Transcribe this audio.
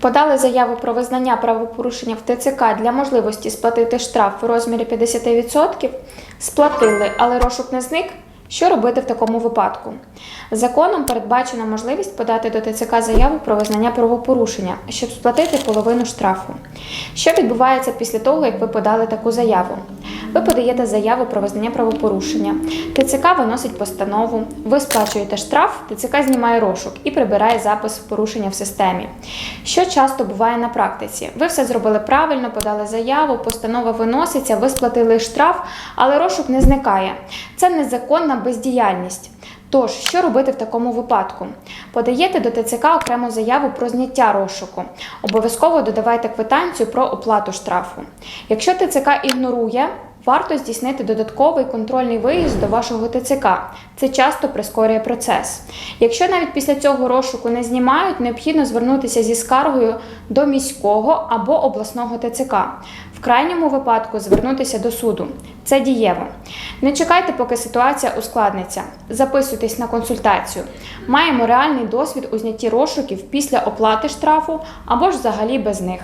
Подали заяву про визнання правопорушення в ТЦК для можливості сплатити штраф у розмірі 50%, сплатили, але розшук не зник. Що робити в такому випадку? Законом передбачена можливість подати до ТЦК заяву про визнання правопорушення, щоб сплатити половину штрафу. Що відбувається після того, як ви подали таку заяву? Ви подаєте заяву про визнання правопорушення. ТЦК виносить постанову, ви сплачуєте штраф, ТЦК знімає розшук і прибирає запис порушення в системі. Що часто буває на практиці? Ви все зробили правильно, подали заяву, постанова виноситься, ви сплатили штраф, але розшук не зникає. Це незаконна бездіяльність. Тож, що робити в такому випадку? Подаєте до ТЦК окрему заяву про зняття розшуку. Обов'язково додавайте квитанцію про оплату штрафу. Якщо ТЦК ігнорує, варто здійснити додатковий контрольний виїзд до вашого ТЦК. Це часто прискорює процес. Якщо навіть після цього розшуку не знімають, необхідно звернутися зі скаргою до міського або обласного ТЦК. В крайньому випадку звернутися до суду. Це дієво. Не чекайте, поки ситуація ускладниться. Записуйтесь на консультацію. Маємо реальний досвід у знятті розшуків після оплати штрафу або ж взагалі без них.